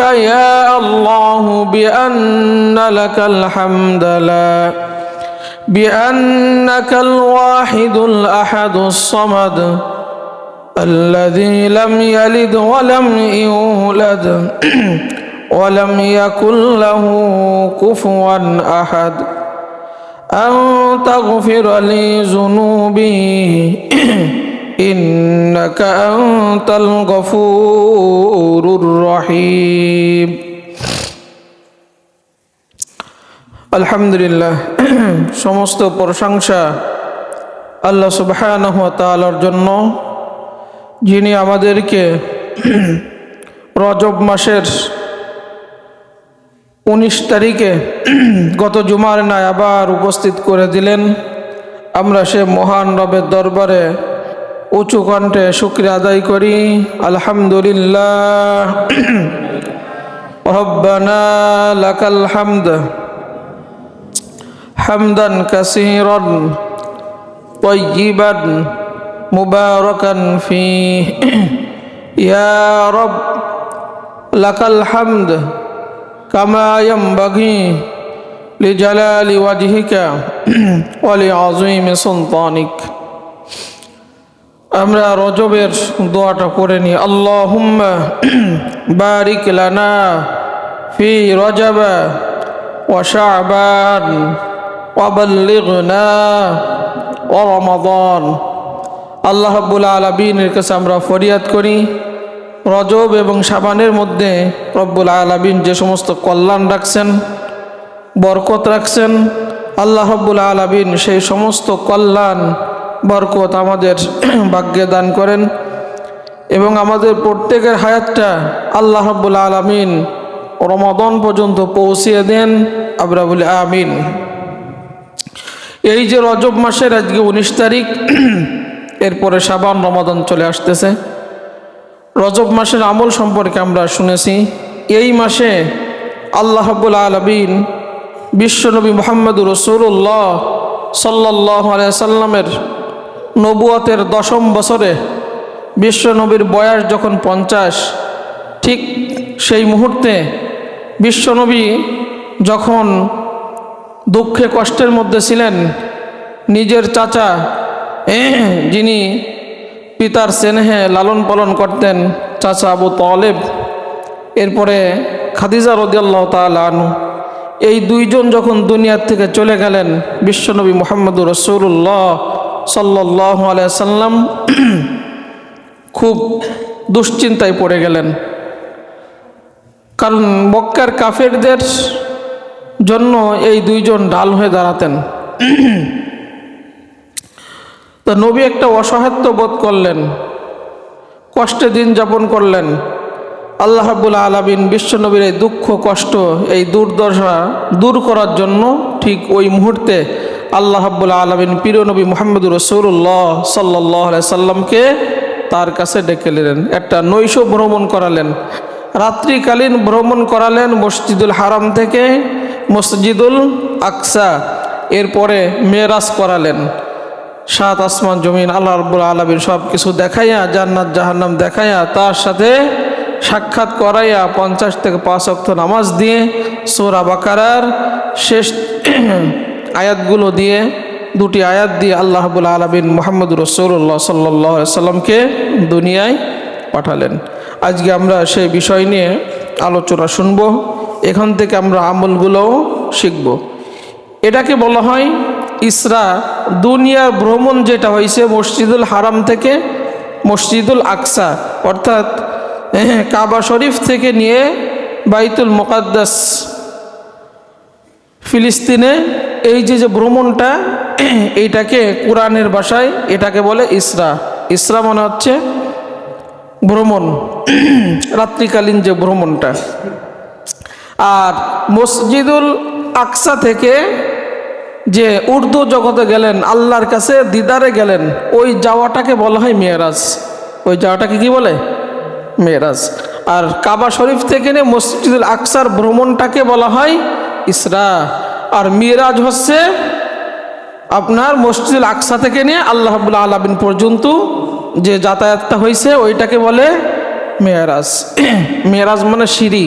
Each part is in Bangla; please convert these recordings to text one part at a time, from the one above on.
يا الله بأن لك الحمد لا بأنك الواحد الأحد الصمد الذي لم يلد ولم يولد ولم يكن له كفوا أحد أن تغفر لي ذنوبي. إنك أنت الغفور الرحيم আলহামদুলিল্লাহ সমস্ত প্রশংসা আল্লাহ সুবহানাহু ওয়া তাআলার জন্য যিনি আমাদেরকে রজব মাসের উনিশ তারিখে গত জুমার নাই আবার উপস্থিত করে দিলেন আমরা সে মহান রবের দরবারে উঁচু কণ্ঠে শুক্রিয়া আদায় করি আলহামদুলিল্লাহ রব্বানা লাকাল হামদ হামদান কাসীরান طيبا مباركا فيه يا رب لك الحمد كما ينبغي لجلال وجهك ولعظيم سلطانك আমরা রজবের দোয়াটা করে নিই। আল্লাহুম্মা বারিক লানা ফি রজব ওয়া শাবান ওয়া বাল্লিগনা ওয়া রমাদান। আল্লাহ আলামিনের কাছে আমরা ফরিয়াদ করি। রজব এবং সাবানের মধ্যে রব্বুল আলামিন যে সমস্ত কল্যাণ রাখছেন, বরকত রাখছেন, আল্লাহ রব্বুল আলামিন সেই সমস্ত কল্যাণ বরকত আমাদের ভাগ্যে দান করেন এবং আমাদের প্রত্যেকের হায়াতটা আল্লাহ রব্বুল আলমিন রমাদন পর্যন্ত পৌঁছিয়ে দেন। আমরা বলি, আমিন। এই যে রজব মাসের আজকে উনিশ তারিখ, এরপরে সাবান রমাদন চলে আসতেছে। রজব মাসের আমল সম্পর্কে আমরা শুনেছি, এই মাসে আল্লাহ রব্বুল আলমিন বিশ্বনবী মোহাম্মদ রসুল্লাহ সাল্লাহ আলিয়া সাল্লামের নবুয়তের দশম বছরে বিশ্বনবীর বয়স যখন পঞ্চাশ, ঠিক সেই মুহূর্তে বিশ্বনবী যখন দুঃখে কষ্টের মধ্যে ছিলেন, নিজের চাচা, যিনি পিতার স্নেহে লালন পালন করতেন, চাচা আবু তলেব, এরপরে খাদিজা রদিয়াল্লাহ তালু এই দুইজন যখন দুনিয়ার থেকে চলে গেলেন বিশ্বনবী মোহাম্মদ রসুল্লাহ সাল্লাহ সাল্লাম খুব দুশ্চিন্তায় পড়ে গেলেন। কারণ মক্কার কাফেরদের জন্য এই দুইজন ডাল হয়ে দাঁড়াতেন। তো নবী একটা অসহায়ত্ব বোধ করলেন, কষ্টে দিন যাপন করলেন। আল্লাহ রাবুল আলমিন বিশ্বনবীর এই দুঃখ, কষ্ট, এই দুর্দশা দূর করার জন্য ঠিক ওই মুহূর্তে আল্লাহ রাবুল আলমিন প্রিয় নবী মোহাম্মদ রসৌল্লাহ সাল্লাহ সাল্লামকে তার কাছে ডেকে নিলেন। একটা নৈশ ভ্রমণ করালেন। রাত্রিকালীন ভ্রমণ করালেন মসজিদুল হারাম থেকে মসজিদুল আকসা। এরপরে মেয়েরাজ করালেন। সাত আসমান জমিন আল্লাহ রব্বুল আলমিন সব কিছু দেখাইয়া জান্নাত জাহান্নাম দেখাইয়া তার সাথে সাক্ষাৎ করাইয়া পঞ্চাশ থেকে পাঁচ অক্ত নামাজ দিয়ে সোরা বাকারার শেষ আয়াতগুলো দিয়ে দুটি আয়াত দিয়ে আল্লাহ রাবুল আলমিন মোহাম্মদ রসৌল্লাহ সাল্লাহ সাল্লামকে দুনিয়ায় পাঠালেন। আজকে আমরা সেই বিষয় নিয়ে আলোচনা শুনব, এখান থেকে আমরা আমলগুলোও শিখব। এটাকে বলা হয় ইসরা দুনিয়ার ভ্রমণ যেটা হয়েছে মসজিদুল হারাম থেকে মসজিদুল আকসা, অর্থাৎ কাবা শরীফ থেকে নিয়ে বাইতুল মোকাদ্দাস ফিলিস্তিনে এই যে যে ভ্রমণটা, এইটাকে কোরআনের ভাষায় এটাকে বলে ইসরা। ইসরা মানে হচ্ছে ভ্রমণ। রাত্রিকালীন যে ভ্রমণটা। আর মসজিদুল আকসা থেকে যে উর্দু জগতে গেলেন, আল্লাহর কাছে দিদারে গেলেন, ওই যাওয়াটাকে বলা হয় মেয়েরাজ। ওই যাওয়াটাকে কি বলে? মেয়েরাজ। আর কাবা শরীফ থেকে নিয়ে মসজিদুল আকসার ভ্রমণটাকে বলা হয় ইসরা। আর মিরাজ হচ্ছে আপনার মসজিদ আকসা থেকে নিয়ে আল্লাহ আলমিন পর্যন্ত যে যাতায়াতটা হয়েছে, ওইটাকে বলে মেয়ারাজ মেয়ারাজ মানে সিঁড়ি।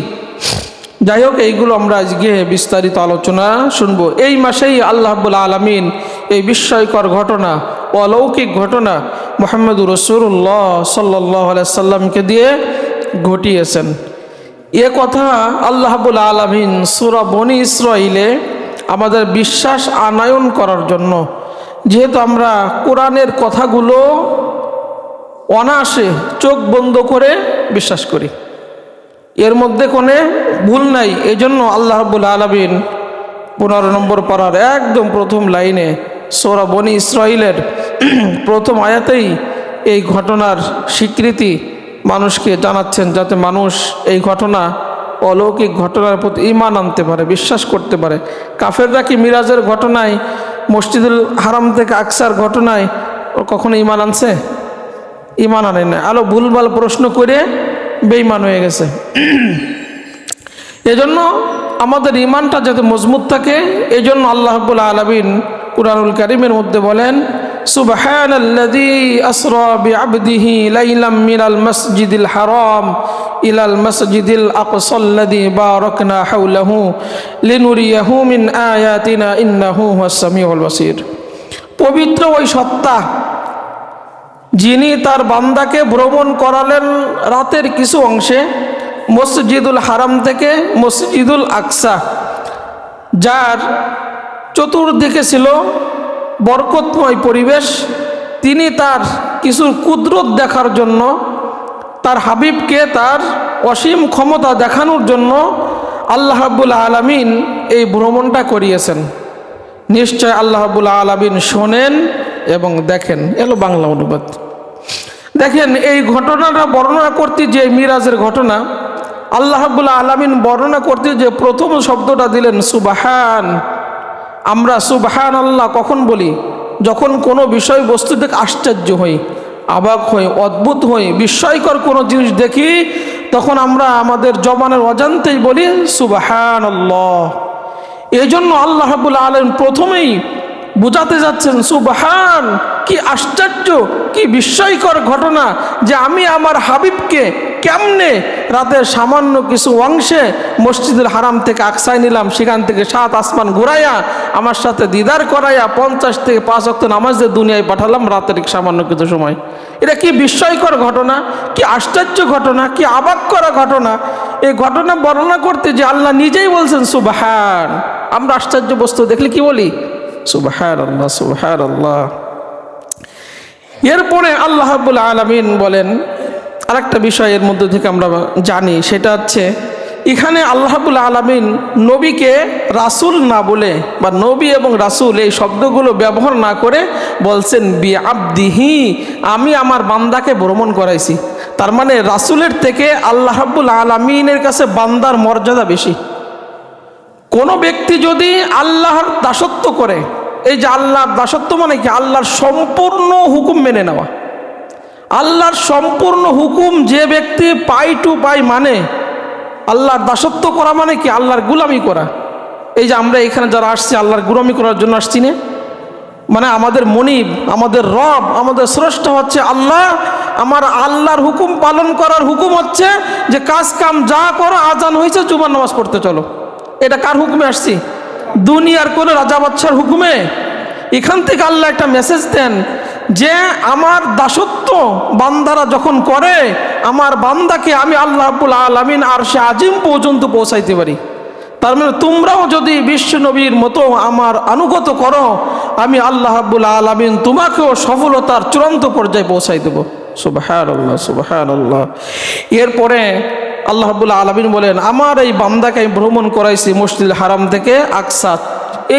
যাই হোক, এইগুলো আমরা আজকে বিস্তারিত আলোচনা শুনব। এই মাসেই আল্লাহাবুল আলমিন এই বিস্ময়কর ঘটনা, অলৌকিক ঘটনা মোহাম্মদ রসুল্লাহ সাল্লাহ সাল্লামকে দিয়ে ঘটিয়েছেন। এ কথা আল্লাহাবুল আলমিন সুরা বনি ইসরাইলে আমাদের বিশ্বাস আনায়ন করার জন্য। যেহেতু আমরা কোরআনের কথাগুলো অনায়াসে চোখ বন্ধ করে বিশ্বাস করি। এর মধ্যে কোনো ভুল নাই। এই জন্য আল্লাহ রাব্বুল আলমিন পনেরো নম্বর পাড়ার একদম প্রথম লাইনে সোরা বনি ইসরায়েলের প্রথম আয়াতেই এই ঘটনার স্বীকৃতি মানুষকে জানাচ্ছেন, যাতে মানুষ এই ঘটনা অলৌকিক ঘটনার প্রতি ইমান আনতে পারে, বিশ্বাস করতে পারে। কাফেররা কি মিরাজের ঘটনায়, মসজিদুল হারাম থেকে আকসার ঘটনায় ও কখনো ইমান আনছে? ইমান আনে না আলো ভুলভাল প্রশ্ন করে বেইমান হয়ে গেছে। এজন্য আমাদের ইমানটা যাতে মজবুত থাকে এই জন্য আল্লাহবুল আলমিন কুরআনুল করিমের মধ্যে বলেন সুবহান আসরা বিআবদিহি লাইলাম মিনাল মসজিদিল হারাম ইলাল মসজিদিল আকসাল্লাযী বারাকনা হাওলাহু লিনুরিয়াহু মিন আয়াতিনা ইন্নাহু হুয়াস সামিউল বাসীর। পবিত্র ওই সত্তা যিনি তার বান্দাকে ভ্রমণ করালেন রাতের কিছু অংশে, মসজিদুল হারাম থেকে মসজিদুল আকসা, যার চতুর্দিকে ছিল বরকতময় পরিবেশ, তিনি তার কিছু কুদরত দেখার জন্য, তার হাবিবকে তার অসীম ক্ষমতা দেখানোর জন্য আল্লাহ হাবুল আলমিন এই ভ্রমণটা করিয়েছেন। নিশ্চয় আল্লাহ হাবুল আলমিন শোনেন এবং দেখেন। এলো বাংলা অনুবাদ। দেখেন, এই ঘটনাটা বর্ণনা করতে যে মিরাজের ঘটনা, আল্লাহ হাবুল আলমিন বর্ণনা করতে যে প্রথম শব্দটা দিলেন, সুবাহান। আমরা সুবাহান আল্লাহ কখন বলি? যখন কোনো বিষয়বস্তু থেকে আশ্চর্য হই, অবাক হই, অদ্ভুত হই, বিস্ময়কর কোনো জিনিস দেখি, তখন আমরা আমাদের জবানের অজান্তেই বলি সুবাহান আল্লাহ এই জন্য আল্লাহ হাবুল আলম প্রথমেই বুঝাতে যাচ্ছেন, সুবাহান কি আশ্চর্য, কি বিস্ময়কর ঘটনা যে আমি আমার হাবিবকে কেমনে রাতের সামান্য কিছু অংশে মসজিদুল হারাম থেকে আকসাই নিলাম, সেখান থেকে সাত আসমান ঘুরাইয়া, আমার সাথে দিদার করাইয়া পঞ্চাশ থেকে পাঁচ অক্ত নামাজদের দুনিয়ায় পাঠালাম রাতের সামান্য কিছু সময়। এটা কি বিস্ময়কর ঘটনা, কি আশ্চর্য ঘটনা, কি অবাক করা ঘটনা? এই ঘটনা বর্ণনা করতে যে আল্লাহ নিজেই বলছেন, সুবাহান। আমরা আশ্চর্য বস্তু দেখলে কি বলি? সুবাহার আল্লাহ সুবাহার আল্লাহ এরপরে আল্লাহ হাবুল আলমিন বলেন, আরেকটা বিষয় এর মধ্যে থেকে আমরা জানি, সেটা হচ্ছে, এখানে আল্লাহাবুল আলমিন নবীকে রাসুল না বলে বা নবী এবং রাসুল এই শব্দগুলো ব্যবহার না করে বলছেন বি আবদিহি আমি আমার বান্দাকে ভ্রমণ করাইছি। তার মানে রাসুলের থেকে আল্লাহাবুল আলমিনের কাছে বান্দার মর্যাদা বেশি। কোনো ব্যক্তি যদি আল্লাহর দাসত্ব করে এই যে আল্লাহর দাসত্ব মানে কি? আল্লাহর সম্পূর্ণ হুকুম মেনে নেওয়া। আল্লাহর সম্পূর্ণ হুকুম যে ব্যক্তি পাই টু পাই মানে আল্লাহর দাসত্ব করা মানে কি? আল্লাহর গুলামি করা। এই যে আমরা এখানে যারা আসছি, আল্লাহর গুলামি করার জন্য আসছি না। মানে আমাদের মনিব, আমাদের রব, আমাদের স্রষ্ট হচ্ছে আল্লাহ। আমার আল্লাহর হুকুম পালন করার হুকুম হচ্ছে যে কাজ কাম যা করো, আজান হয়েছে জুমার নামাজ পড়তে চলো। এটা কার হুকুমে আসছি? দুনিয়ার কোনো রাজা বাচ্চার হুকুমে এখান থেকে আল্লাহ একটা মেসেজ দেন যে, আমার দাসত্ব বান্দারা যখন করে, আমার বান্দাকে আমি আল্লাহ আব্বুল আলমিন আর সে আজিম পর্যন্ত পৌঁছাইতে পারি। তার মানে তোমরাও যদি বিশ্ব নবীর মতো আমার আনুগত করো, আমি আল্লাহ আব্বুল আলমিন তোমাকেও সফলতার চূড়ান্ত পর্যায়ে পৌঁছাই দেবো। সুবাহার আল্লাহ সুবাহার আল্লাহ এরপরে আল্লাহ আব্বুল আলমিন বলেন, আমার এই বান্দাকে আমি ভ্রমণ করাইছি মসজিদুল হারাম থেকে আকসা।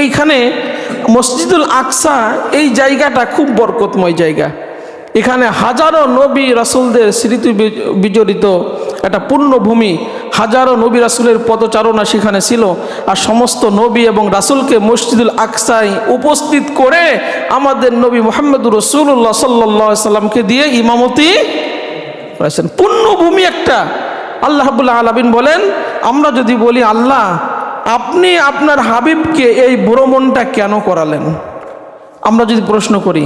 এইখানে মসজিদুল আকসা এই জায়গাটা খুব বরকতময় জায়গা। এখানে হাজারো নবী রাসুলদের স্মৃতি বিজড়িত একটা পূর্ণভূমি। হাজারো নবী রাসুলের পদচারণা সেখানে ছিল। আর সমস্ত নবী এবং রাসুলকে মসজিদুল আকসায় উপস্থিত করে আমাদের নবী মোহাম্মদুর রসুল্লাহ সাল্লা সাল্লামকে দিয়ে ইমামতি করেছেন। পূর্ণভূমি একটা। আল্লাহ হাবুল্লাহ আলবিন বলেন, আমরা যদি বলি, আল্লাহ, আপনি আপনার হাবিবকে এই ভ্রমণটা কেন করালেন? আমরা যদি প্রশ্ন করি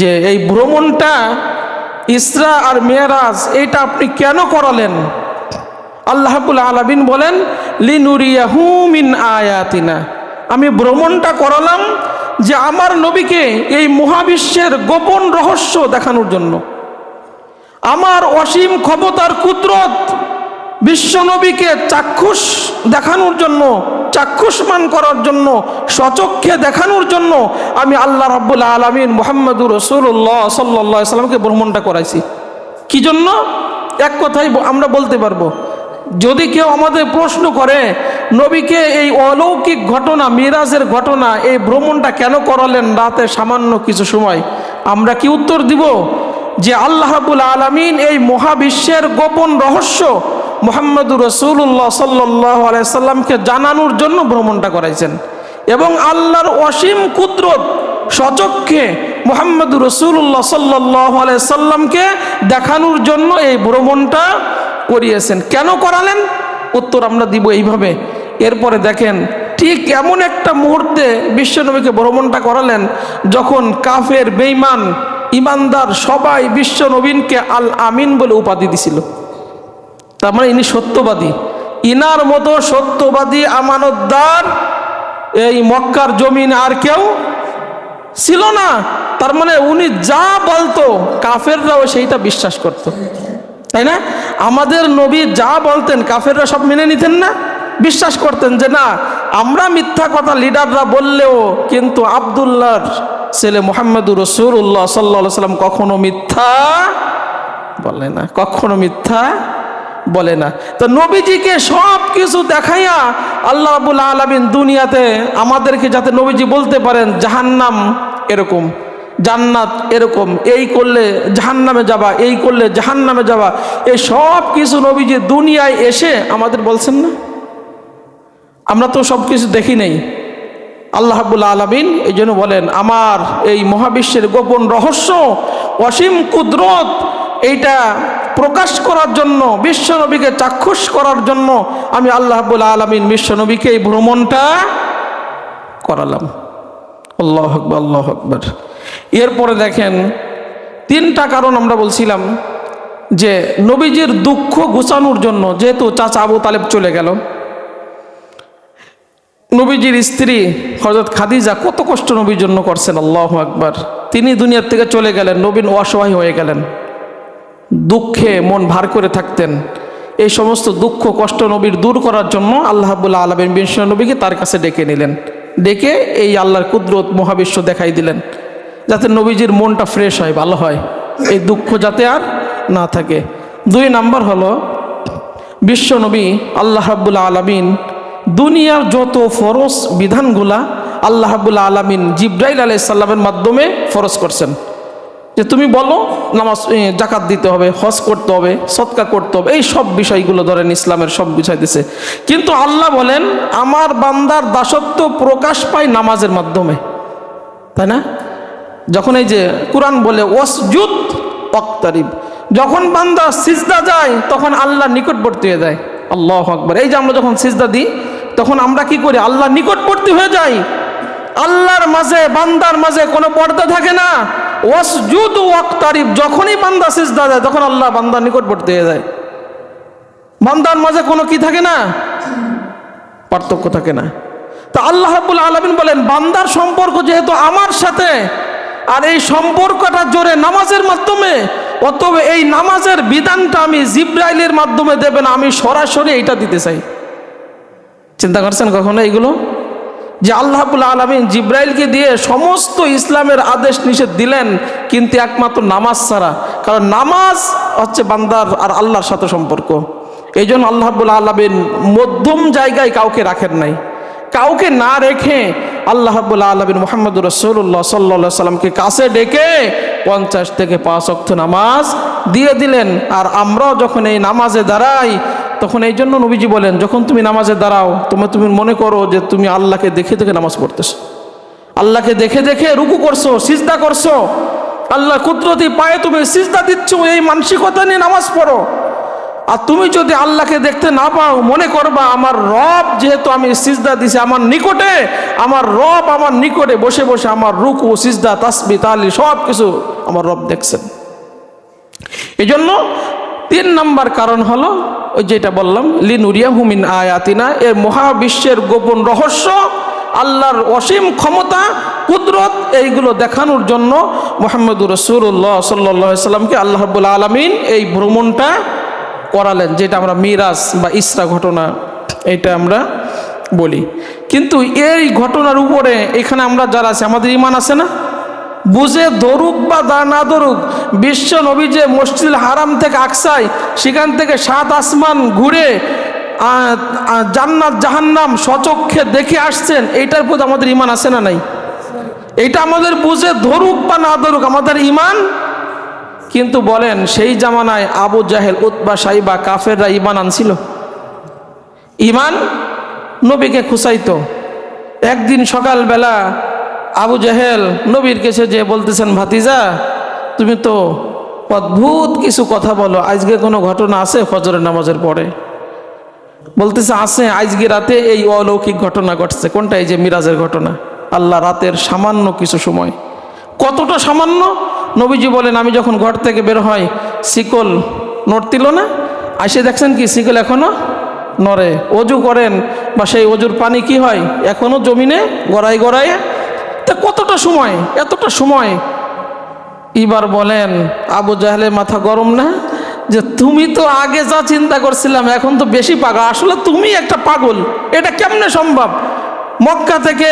যে, এই ভ্রমণটা ইসরা আর মেয়ারাজ এইটা আপনি কেন করালেন? আল্লাহাবুল আলমিন বলেন, লিনুরিয়াহু মিন আয়াতিনা। আমি ভ্রমণটা করালাম যে, আমার নবীকে এই মহাবিশ্বের গোপন রহস্য দেখানোর জন্য। আমার অসীম ক্ষমতার কুদরত বিশ্বনবীকে চাক্ষুষ দেখানোর জন্য, চাক্ষুষমান করার জন্য, সচক্ষে দেখানোর জন্য আমি আল্লাহ রাব্বুল আলমিন মোহাম্মদুর রসুল্লাহ সাল্লাহ ভ্রমণটা করাইছি। কি জন্য? এক কথাই আমরা বলতে পারব, যদি কেউ আমাদের প্রশ্ন করে, নবীকে এই অলৌকিক ঘটনা, মিরাজের ঘটনা, এই ভ্রমণটা কেন করালেন রাতে সামান্য কিছু সময়, আমরা কি উত্তর দিব? যে আল্লাহাবুল আলমিন এই মহাবিশ্বের গোপন রহস্য মোহাম্মদুর রসুল্লাহ সাল্লাহ আলাইসাল্লামকে জানানোর জন্য ভ্রমণটা করাইছেন। এবং আল্লাহর অসীম কুদরত, সচক্ষে মোহাম্মদুর রসুল্লাহ সাল্লাহ আলাইসাল্লামকে দেখানোর জন্য এই ভ্রমণটা করিয়েছেন। কেন করালেন? উত্তর আমরা দিব এইভাবে। এরপরে দেখেন, ঠিক এমন একটা মুহূর্তে বিশ্বনবীকে ভ্রমণটা করালেন যখন কাফের বেইমান ইমানদার সবাই বিশ্বনবীনকে আল আমিন বলে উপাধি দিছিল। তার মানে ইনি সত্যবাদী। ইনার মতো সত্যবাদী আমানতদার এই মক্কার জমিন আর কেউ ছিল না। তার মানে উনি যা বলতো, কাফেররাও সেইটা বিশ্বাস করত। তাই না? আমাদের নবী যা বলতেন, কাফেররা সব মেনে নিতেন না? বিশ্বাস করতেন যে না, আমরা মিথ্যা কথা লিডাররা বললেও কিন্তু আবদুল্লাহর ছেলে মোহাম্মদুর রসুল্লাহ সাল্লা সাল্লাম কখনো মিথ্যা বলে না। কখনো মিথ্যা বলে না। তো নবীজিকে সব কিছু দেখাইয়া আল্লাহ আবুল আলমিন দুনিয়াতে আমাদেরকে যাতে নবীজি বলতে পারেন, জাহান্নাম এরকম, জান্নাত এরকম, এই করলে জাহান্নামে যাবা, এই করলে জাহান্নামে যাবা, এই সব কিছু নবীজি দুনিয়ায় এসে আমাদের বলছেন না? আমরা তো সব কিছু দেখি নেই। আল্লাহ হাবুল আলমিন এই জন্য বলেন, আমার এই মহাবিশ্বের গোপন রহস্য, অসীম কুদরত, এইটা প্রকাশ করার জন্য বিশ্বনবীকে চাক্ষুষ করার জন্য আমি আল্লাহ হাবুল আলমিন বিশ্বনবীকে এই ভ্রমণটা করালাম। আল্লাহ আকবর আল্লাহ আকবর। এরপরে দেখেন, তিনটা কারণ আমরা বলছিলাম যে নবীজির দুঃখ ঘুচানোর জন্য যেহেতু চাচা আবু তালেব চলে গেল, নবীজির স্ত্রী হজরত খাদিজা কত কষ্ট নবীর জন্য করছেন, আল্লাহ আকবার। তিনি দুনিয়ার থেকে চলে গেলেন, নবীন অসহায় হয়ে গেলেন। দুঃখে মন ভার করে থাকতেন। এই সমস্ত দুঃখ, কষ্ট নবীর দূর করার জন্য আল্লাহাবুল্লাহ আলমিন বিশ্ব নবীকে তার কাছে ডেকে নিলেন। ডেকে এই আল্লাহর কুদরত মহাবিশ্ব দেখাই দিলেন, যাতে নবীজির মনটা ফ্রেশ হয়, ভালো হয়। এই দুঃখ যাতে আর না থাকে। দুই নাম্বার হলো, বিশ্ব নবী আল্লাহ রাব্বুল আলমিন দুনিয়ার যত ফরজ বিধানগুলা আল্লাহ রাব্বুল আলমিন জিব্রাইল আলাইসাল্লামের মাধ্যমে ফরজ করছেন। যে তুমি বলো, নামাজ জাকাত দিতে হবে, হজ করতে হবে সৎকা করতে হবে, এই সব বিষয়গুলো ধরেন ইসলামের সব বিষয় দিছে কিন্তু আল্লাহ বলেন, আমার বান্দার দাসত্ব প্রকাশ পায় নামাজের মাধ্যমে। তাই না? যখন এই যে কোরআন বলে, ওয়াসজুদ অক্তারিব যখন বান্দা সিজদা যায়, তখন আল্লাহ নিকটবর্তী হয়ে যায়। আল্লাহ আকবর। এই যে আমরা যখন সিজদা দিই, তখন আমরা কি করি? আল্লাহ নিকটবর্তী হয়ে যাই। আল্লাহর মাঝে, বান্দার মাঝে কোনো পর্দা থাকে না। ওয়াসজুদ ওয়াক্তারিব, যখনই বান্দা সিজদা যায় তখন আল্লাহ বান্দার নিকটবর্তী হয়ে যায়। বান্দার মাঝে কোনো কি থাকে না? পার্থক্য থাকে না। তা আল্লাহ রাব্বুল আলমিন বলেন, বান্দার সম্পর্ক যেহেতু আমার সাথে, আর এই সম্পর্কটা জোরে নামাজের মাধ্যমে, অতএব এই নামাজের বিধানটা আমি জিব্রাইলের মাধ্যমে দেবেন, আমি সরাসরি এইটা দিতে চাই। চিন্তা করছেন কখনো এইগুলো? যে আল্লাহাবুল আলমিন জিব্রাইলকে দিয়ে সমস্ত ইসলামের আদেশ নিষেধ দিলেন, কিন্তু একমাত্র নামাজ ছাড়া। কারণ নামাজ হচ্ছে বান্দার আর আল্লাহর সাথে সম্পর্ক। এই জন্য আল্লাহাবুল আলমিন মধ্যম জায়গায় কাউকে রাখেন নাই। কাউকে না রেখে আল্লাহ রাব্বুল আলমিন মোহাম্মদ রসুল্লাহ সাল্লা সাল্লামকে কাছে ডেকে পঞ্চাশ থেকে পাঁচ অক্ষ নামাজ দিয়ে দিলেন। আর আমরাও যখন এই নামাজে দাঁড়াই তখন এই জন্য নবীজি বলেন, যখন তুমি নামাজে দাঁড়াও, তোমার তুমি মনে করো যে তুমি আল্লাহকে দেখে দেখে নামাজ পড়তেছো। আল্লাহকে দেখে দেখে রুকু করছ, সিজদা করছ। আল্লাহ কুদরতি পায়ে তুমি সিজদা দিচ্ছ, এই মানসিকতা নিয়ে নামাজ পড়ো। আর তুমি যদি আল্লাহকে দেখতে না পাও, মনে করবা, আমার রব যেহেতু আমি সিজদা দিছি আমার নিকটে, আমার রব আমার নিকটে বসে বসে আমার রুকু, সিজদা, তাসবি, তালি সব কিছু আমার রব দেখছেন। এই জন্য তিন নাম্বার কারণ হলো, ওই যেটা বললাম লিনুরিয়া হুমিন আয়াতিনা এর মহাবিশ্বের গোপন রহস্য, আল্লাহর অসীম ক্ষমতা, কুদরত, এইগুলো দেখানোর জন্য মোহাম্মদুর রসুল্লাহ সাল্লাহ সাল্লামকে আল্লাহ রাব্বুল আলমিন এই ভ্রমণটা করালেন, যেটা আমরা মিরাজ বা ইসরা ঘটনা, এটা আমরা বলি। কিন্তু এই ঘটনার উপরে এখানে আমরা যারা আছে, আমাদের ইমান আছে না? বুঝে ধরুক বা দা না ধরুক বিশ্ব নবী যে মসজিদ হারাম থেকে আকসাই সেখান থেকে সাত আসমান ঘুরে জান্নাত, জাহান্নাম সচক্ষে দেখে আসছেন, এইটার প্রতি আমাদের ইমান আছে না নাই? এটা আমাদের বুঝে ধরুক বা না ধরুক আমাদের ইমান কিন্তু বলেন, সেই জামানায় আবু জাহেল, উতবা, সাইবা, কাফেররা ইমান আনছিল। ইমান নবীকে খুসাইতো একদিন সকালবেলা আবু জাহেল নবীর কাছে যে বলতেছেন, ভাতিজা, তুমি তো অদ্ভুত কিছু কথা বলো, আজকে কোনো ঘটনা আছে ফজরের নামাজের পরে? বলতেছে, আছে, আজকে রাতে এই অলৌকিক ঘটনা ঘটছে। কোনটা? এই যে মিরাজের ঘটনা। আল্লাহ রাতের সামান্য কিছু সময়। কতটা সামান্য? নবীজি বলেন, আমি যখন ঘর থেকে বের হয় শিকল নড়তিল না? আসে দেখছেন কি, শিকল এখনও নড়ে। অজু করেন, বা সেই অজুর পানি কি হয়? এখনও জমিনে গড়াই গড়ায় তা কতটা সময়? এতটা সময়? এবার বলেন, আবু জাহেলের মাথা গরম না? যে তুমি তো আগে যা চিন্তা করছিলাম, এখন তো বেশি পাগল। আসলে তুমি একটা পাগল। এটা কেমনে সম্ভব? মক্কা থেকে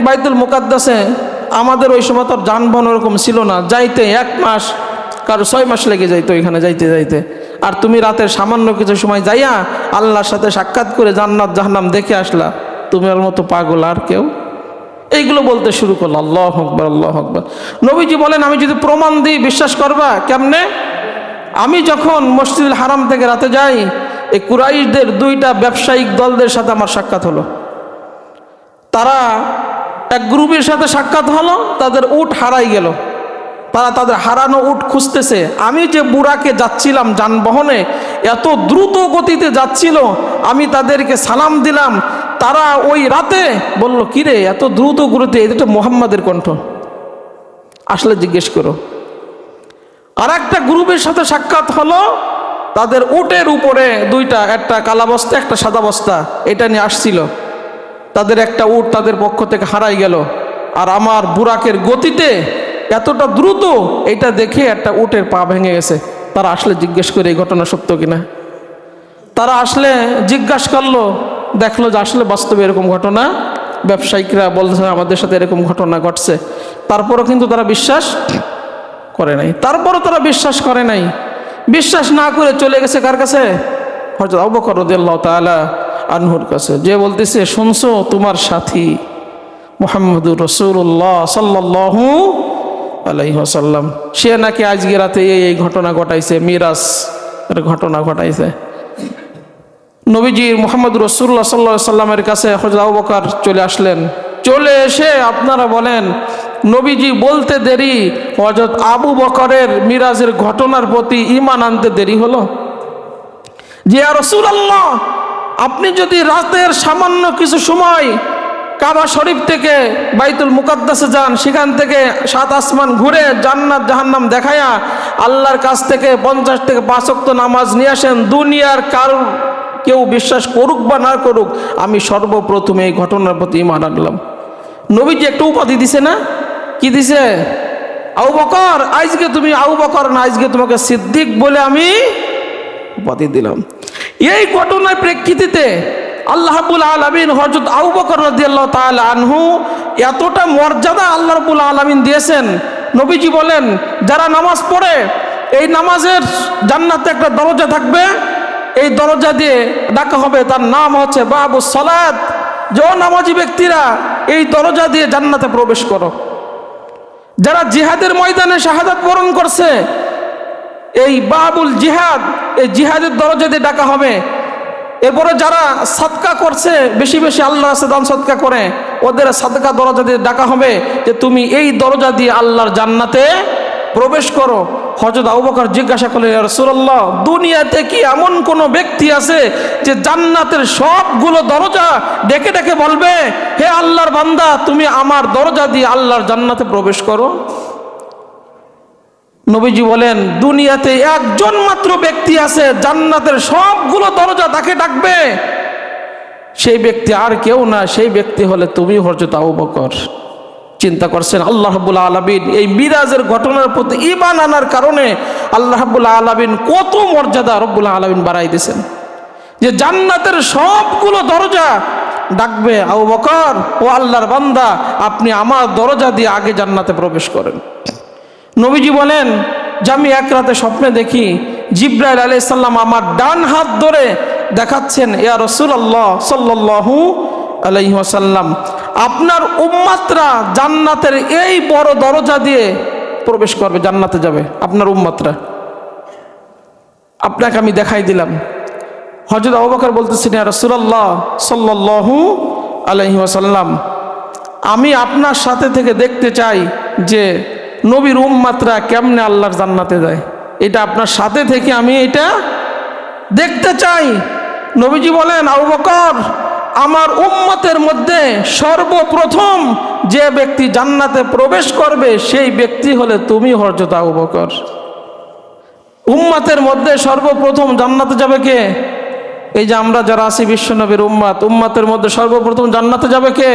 বাইতুল মুকাদ্দাসে আমাদের ওই সময় তো যানবাহন ওরকম ছিল না। যাইতে এক মাস, কারও ছয় মাস লেগে যাইতো এখানে যাইতে যাইতে। আর তুমি রাতের সামান্য কিছু সময় যাইয়া আল্লাহর সাথে সাক্ষাৎ করে জান্নাত জাহান্নাম দেখে আসলা। তুমি ওর মতো পাগল আর কেউ? এইগুলো বলতে শুরু করল, আল্লাহ হকবর আল্লাহ হকবর নবীজি বলেন, আমি যদি প্রমাণ দিই, বিশ্বাস করবা? কেমনে? আমি যখন মসজিদুল হারাম থেকে রাতে যাই, এই কুরাইশদের দুইটা ব্যবসায়িক দলদের সাথে আমার সাক্ষাৎ হলো। তারা এক গ্রুপের সাথে সাক্ষাৎ হলো, তাদের উট হারাই গেল। তারা তাদের হারানো উট খুঁজতেছে। আমি যে বুড়াকে যাচ্ছিলাম যানবাহনে, এত দ্রুত গতিতে যাচ্ছিল, আমি তাদেরকে সালাম দিলাম। তারা ওই রাতে বলল, কিরে, এত দ্রুত গতিতে এটা মোহাম্মদের কণ্ঠ। আসলে জিজ্ঞেস করো। আর একটা গ্রুপের সাথে সাক্ষাৎ হলো, তাদের উটের উপরে দুইটা, একটা কালা বস্তা, একটা সাদা বস্তা, এটা নিয়ে আসছিল। তাদের একটা উট তাদের পক্ষ থেকে হারাই গেল। আর আমার বুরাকের গতিতে এতটা দ্রুত এটা দেখে একটা উটের পা ভেঙে গেছে। তারা আসলে জিজ্ঞেস করে এই ঘটনা সত্য কিনা? তারা আসলে জিজ্ঞাসা করল, দেখল যে আসলে বাস্তবে এরকম ঘটনা। ব্যবসায়িকরা বলছে আমাদের সাথে এরকম ঘটনা ঘটছে। তারপরও কিন্তু তারা বিশ্বাস করে নাই। তারপরও তারা বিশ্বাস করে নাই। বিশ্বাস না করে চলে গেছে কার কাছে? হজরত আবকর রদিয়াল্লাহ তালা আনহুর কাছে। যে বলতেছে, শুনছো, তোমার সাথী মোহাম্মদুর রসুল্লাহ সাল্লাহ আলাইসাল্লাম সে নাকি আজকে রাতে এই ঘটনা ঘটাইছে, মিরাজ ঘটনা ঘটাইছে। নবীজি মোহাম্মদ রসুল্লাহ সাল্লা সাল্লামের কাছে হজরত আবু বকর চলে আসলেন। চলে এসে আপনারা বলেন, নবীজি বলতে দেরি হজরত আবু বকরের মিরাজের ঘটনার প্রতি ইমান আনতে দেরি হলো? যে আর রসুল আল্লাহ আপনি যদি রাতের সামান্য কিছু সময় কাবা শরীফ থেকে বাইতুল মুকাদ্দাসে যান, সেখান থেকে সাত আসমান ঘুরে জান্নাত, জাহান্নাম দেখায়া আল্লাহর কাছ থেকে পঞ্চাশ থেকে পাঁচক্ত নামাজ নিয়ে আসেন। দুনিয়ার কারোর কেউ বিশ্বাস করুক বা না করুক, আমি সর্বপ্রথমে এই ঘটনার প্রতি ইমান আনলাম। নবীজি একটা উপাধি দিছে না? কি দিছে? আউ বকর, আজকে তুমি আউ বকর না, আজকে তোমাকে সিদ্দিক বলে আমি উপাধি দিলাম। এই ঘটনার প্রেক্ষিতে আল্লাহ আলামিন রাদিয়াল্লাহু তাআলা আনহু এতটা মর্যাদা আল্লাহ আলামিন দিয়েছেন। নবীজি বলেন, যারা নামাজ পড়ে, এই নামাজের জান্নাতে একটা দরজা থাকবে। এই দরজা দিয়ে ডাকা হবে, তার নাম হচ্ছে বাবু সালাত। যে নামাজি ব্যক্তিরা এই দরজা দিয়ে জান্নাতে প্রবেশ করো। যারা জিহাদের ময়দানে শাহাদাত বরণ করছে, এই বাবুল জিহাদ, এই জিহাদের দরজা দিয়ে ডাকা হবে। এরপরে যারা সাদকা করছে, বেশি বেশি আল্লাহ রাস্তায় দান সৎকা করে, ওদের সাদকা দরজা দিয়ে ডাকা হবে যে তুমি এই দরজা দিয়ে আল্লাহর জান্নাতে প্রবেশ করো। হজরত আবু বকর জিজ্ঞাসা করলেন রসুল্লাহ দুনিয়াতে কি এমন কোনো ব্যক্তি আছে যে জান্নাতের সবগুলো দরজা ডেকে ডেকে বলবে, হে আল্লাহর বান্দা, তুমি আমার দরজা দিয়ে আল্লাহর জান্নাতে প্রবেশ করো? নবীজি বলেন, দুনিয়াতে একজন মাত্র ব্যক্তি আছে, জান্নাতের সবগুলো দরজা তাকে ডাকবে। সেই ব্যক্তি আর কেউ না, সেই ব্যক্তি হলে তুমি হরজত আবু বকর। চিন্তা করছেন, আল্লাহ রাব্বুল আলমিন এই মিরাজের ঘটনার প্রতি ইমান আনার কারণে আল্লাহ রাব্বুল আলমিন কত মর্যাদা রব্বুল আলমিন বাড়াই দিয়েছেন। যে জান্নাতের সবগুলো দরজা ডাকবে, আবু বকর, ও আল্লাহর বান্দা, আপনি আমার দরজা দিয়ে আগে জান্নাতে প্রবেশ করেন। নবীজি বলেন, যে আমি এক রাতে স্বপ্নে দেখি জিব্রাইল আলাইসাল্লাম আমার ডান হাত ধরে দেখাচ্ছেন, ইয়া রসুল আল্লাহ সাল্লাহু আলাইসাল্লাম আপনার উম্মাত্রা জান্নাতের এই বড় দরজা দিয়ে প্রবেশ করবে, জান্নাতে যাবে, আপনার উম্মাত্রা। আপনাকে আমি দেখাই দিলাম। হজরত আবুবকর বলতেছেন, ইয়া রসুলাল্লাহ সাল্লাহু আলহি ওয়াসাল্লাম, আমি আপনার সাথে থেকে দেখতে চাই যে নবীর উম্মাত্রা কেমনে আল্লাহর জান্নাতে যায়? এটা আপনার সাথে থেকে আমি এটা দেখতে চাই। নবীজি বলেন, আবু বকর, আমার উম্মতের মধ্যে সর্বপ্রথম যে ব্যক্তি জান্নাতে প্রবেশ করবে, সেই ব্যক্তি হলে তুমি হরজত আবু বকর। উম্মাতের মধ্যে সর্বপ্রথম জান্নাতে যাবে কে? এই যে আমরা যারা আছি বিশ্বনবীর উম্মাত, উম্মাতের মধ্যে সর্বপ্রথম জান্নাতে যাবে কে?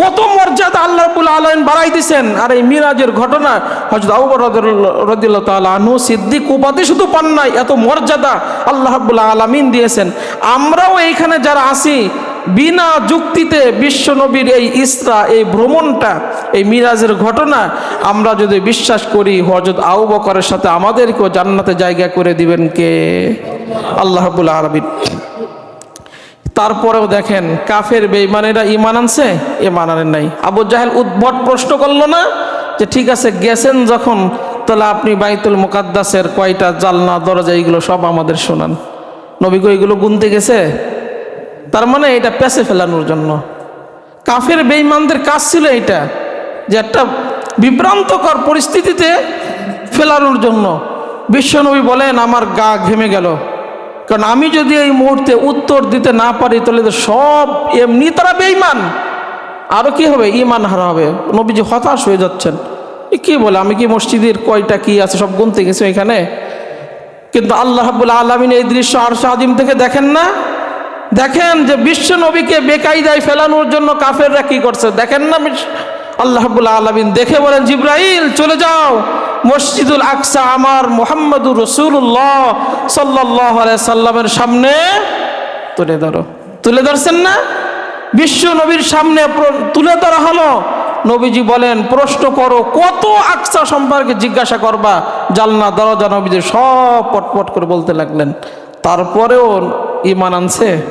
কত মর্যাদা আল্লাহ রাব্বুল আলামিন বাড়াই দিছেন। আর এই মিরাজের ঘটনা বকর রাদিয়াল্লাহু তাআলা আনহু সিদ্দিক উপাধি শুধু পান নাই, এত মর্যাদা আল্লাহ রাব্বুল আলামিন দিয়েছেন। আমরাও এইখানে যারা আছি, বিনা যুক্তিতে বিশ্বনবীর এই ইসরা, এই ভ্রমণটা, এই মিরাজের ঘটনা, আমরা যদি বিশ্বাস করি হজরত আবু বকরের সাথে আমাদেরকেও জান্নাতে জায়গা করে দিবেন কে? আল্লাহ রাব্বুল আলামিন। তারপরেও দেখেন কাফের বেইমানেরা ইমান আনছে ইমান আনেন নাই। আবু জাহেল উদ্ভট প্রশ্ন করল না যে, ঠিক আছে, গেছেন যখন, তাহলে আপনি বাইতুল মুকাদ্দাসের কয়টা জালনা, দরজা, এইগুলো সব আমাদের শোনান। নবীগো এগুলো গুনতে গেছে? তার মানে এটা পেছে ফেলানোর জন্য। কাফের বেইমানদের কাজ ছিল এটা যে একটা বিভ্রান্তকর পরিস্থিতিতে ফেলানোর জন্য। বিশ্বনবী বলেন, আমার গা ঘেমে গেল। কারণ আমি যদি এই মুহূর্তে উত্তর দিতে না পারি, তাহলে তো সব এমনি তারা বেইমান আরও কি হবে? ইমান হারা হবে। নবীজি হতাশ হয়ে যাচ্ছেন। কি বলে? আমি কি মসজিদের কয়টা কি আছে সব গুনতে গেছি এখানে কিন্তু আল্লাহ হাবুল আলমিন এই দৃশ্য আর আদিম থেকে দেখেন না? দেখেন যে বিশ্ব নবীকে বেকায়দায় ফেলানোর জন্য কাফেররা কি করছে? দেখেন না আল্লাহ হাবুল আলমিন দেখে বলেন, জিব্রাইল, চলে যাও। মসজিদুল আকসা আমার মোহাম্মদুর রসুল্লাহ সাল্লাহ সাল্লামের সামনে তুলে ধরো। তুলে ধরছেন না? বিশ্ব নবীর সামনে তুলে ধরা হলো। নবীজি বলেন, প্রশ্ন করো, কত আকসা সম্পর্কে জিজ্ঞাসা করবা? জালনা দরজা, নবীজি সব পটপট করে বলতে লাগলেন। তারপরেও ইমান আনছে?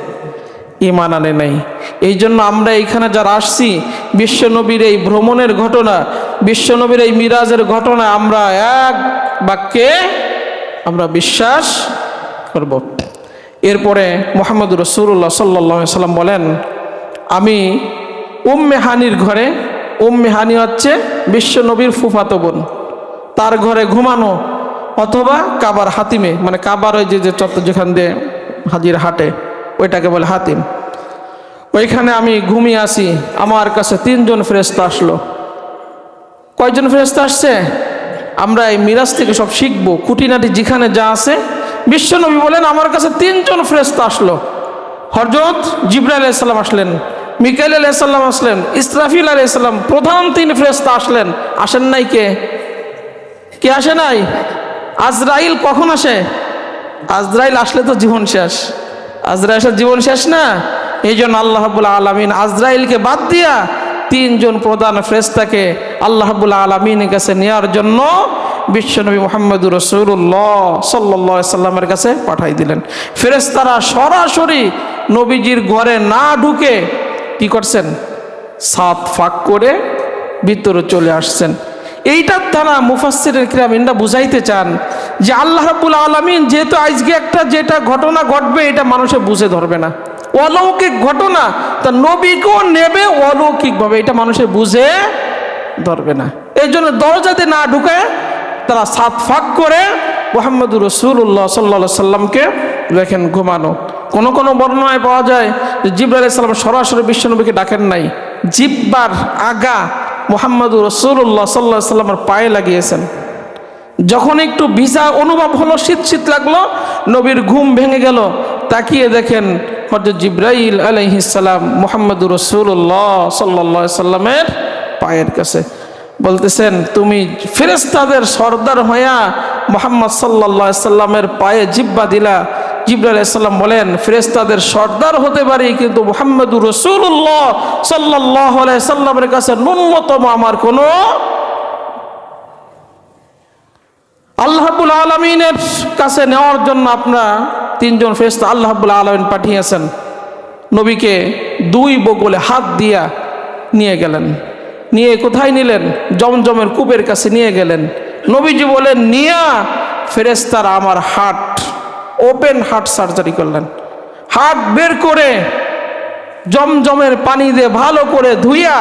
ইমান আনে নাই। এই জন্য আমরা এইখানে যারা আসছি বিশ্বনবীর এই ভ্রমণের ঘটনা, বিশ্বনবীর এই মিরাজের ঘটনা আমরা এক বাক্যে আমরা বিশ্বাস করব। এরপরে মোহাম্মদ রসুল্লাহ সাল্লাহ সাল্লাম বলেন, আমি উম্মে হানির ঘরে, উম্মে হানি হচ্ছে বিশ্বনবীর ফুফাতো বোন। তার ঘরে ঘুমানো অথবা কাবার হাতিমে মানে কাবার ওই যে যে চত্বর যেখান দিয়ে হাজির হাটে, ওইটাকে বলে হাতিম। ওইখানে আমি ঘুমিয়ে আসি আমার কাছে তিনজন ফেরেস্তা আসলো। কয়জন ফেরেস্তা আসছে? আমরা এই মিরাজ থেকে সব শিখব। খুঁটিনাটি যেখানে যা আছে, বিশ্বনবী বলেন, আমার কাছে তিনজন ফেরেস্তা আসলো। হরজত জিব্রাইল আলাইসাল্লাম আসলেন, মিকাইল আলাইসাল্লাম আসলেন, ইসরাফিল আলাইসাল্লাম প্রধান তিন ফেরেস্তা আসলেন। আসেন নাই কে? কে আসে নাই? আজরাইল কখন আসে? আজরাইল আসলে তো জীবন শেষ। আজরাইলের জীবন শেষ না? এই জন্য আল্লাহ হাবুল্লাহ আলমিন আজরাইলকে বাদ দিয়া তিনজন প্রধান ফ্রেস্তাকে আল্লাহ হাবুল্লাহ আলমিনের কাছে নেওয়ার জন্য বিশ্বনবী মোহাম্মদ রসুল্লাহ সাল্লাহ সাল্লামের কাছে পাঠাই দিলেন। ফেরেস্তারা সরাসরি নবীজির ঘরে না ঢুকে কি করছেন? সাত ফাঁক করে ভিতরে চলে আসছেন। এইটার দ্বারা মুফাসিরের কিরামিনরা বুঝাইতে চান যে আল্লাহ রাব্বুল আলমিন যেহেতু আজকে একটা যেটা ঘটনা ঘটবে, এটা মানুষে বুঝে ধরবে না। অলৌকিক ঘটনা, তা নবীকেও নেবে অলৌকিকভাবে, এটা মানুষের বুঝে ধরবে না। এই জন্য দরজাতে না ঢুকে তারা সাত ফাঁক করে মোহাম্মদ রসুল্লাহ সাল্লা সাল্লামকে দেখেন ঘুমানো। কোন কোন বর্ণনায় পাওয়া যায় যে জিব্রাহ সাল্লাম সরাসরি বিশ্বনবীকে ডাকেন নাই। জিব্বার আগা মোহাম্মদ রসুল্লাহ সাল্লাহ সাল্লামের পায়ে লাগিয়েছেন। যখন একটু ভিসা অনুভব হলো, শীত শীত লাগল, নবীর ঘুম ভেঙে গেল। তাকিয়ে দেখেন হজরত জিব্রাইল আলহিসাল্লাম মোহাম্মদুর রসুল্লাহ সাল্লা সাল্লামের পায়ের কাছে বলতেছেন, তুমি ফেরেস্তাদের সর্দার হইয়া মোহাম্মদ সাল্লা সাল্লামের পায়ে জিব্বা দিলা। জিব্রাইল সাল্লাম বলেন ফেরেস্তাদের সর্দার হতে পারি, কিন্তু মোহাম্মদুর রসুল্লাহ সাল্লাহ সাল্লামের কাছে ন্যূনতম আমার কোনো আল্লাহাবুল আলমিনের কাছে নেওয়ার জন্য আপনারা তিনজন ফেরেস্তা আল্লাহাবুল আলমিন পাঠিয়েছেন। নবীকে দুই বগলে হাত দিয়া নিয়ে গেলেন। নিয়ে কোথায় নিলেন? জমজমের কূপের কাছে নিয়ে গেলেন। নবীজি বলেন, নিয়া ফেরেস্তার আমার হাট। ওপেন হার্ট সার্জারি করলেন। হাট বের করে জমজমের পানি দিয়ে ভালো করে ধুইয়া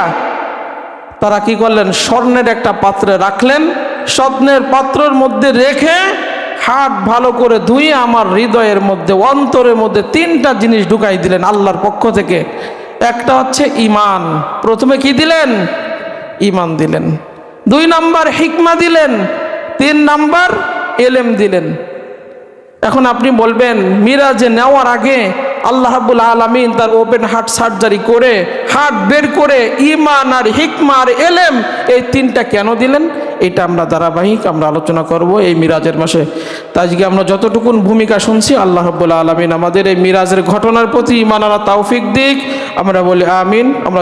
তারা কি করলেন? স্বর্ণের একটা পাত্রে রাখলেন। স্বপ্নের পাত্রের মধ্যে রেখে হাত ভালো করে ধুয়ে আমার হৃদয়ের মধ্যে, অন্তরের মধ্যে তিনটা জিনিস ঢুকাই দিলেন আল্লাহর পক্ষ থেকে। একটা হচ্ছে ইমান প্রথমে কি দিলেন? ইমান দিলেন। দুই নাম্বার হিকমা দিলেন। তিন নাম্বার এলেম দিলেন। এখন আপনি বলবেন, মিরাজে নেওয়ার আগে আল্লাহ রাব্বুল আলমিন তার ওপেন হার্ট সার্জারি করে হার্ট বের করে ইমান আর হিকমার এলেম, এই তিনটা কেন দিলেন? এটা আমরা ধারাবাহিক আমরা আলোচনা করব এই মিরাজের মাসে। আজকে আমরা যতটুকুন ভূমিকা শুনছি, আল্লাহ রাব্বুল আলমিন আমাদের এই মিরাজের ঘটনার প্রতি ইমান আলা তৌফিক দিক। আমরা বলি আমিন, আমরা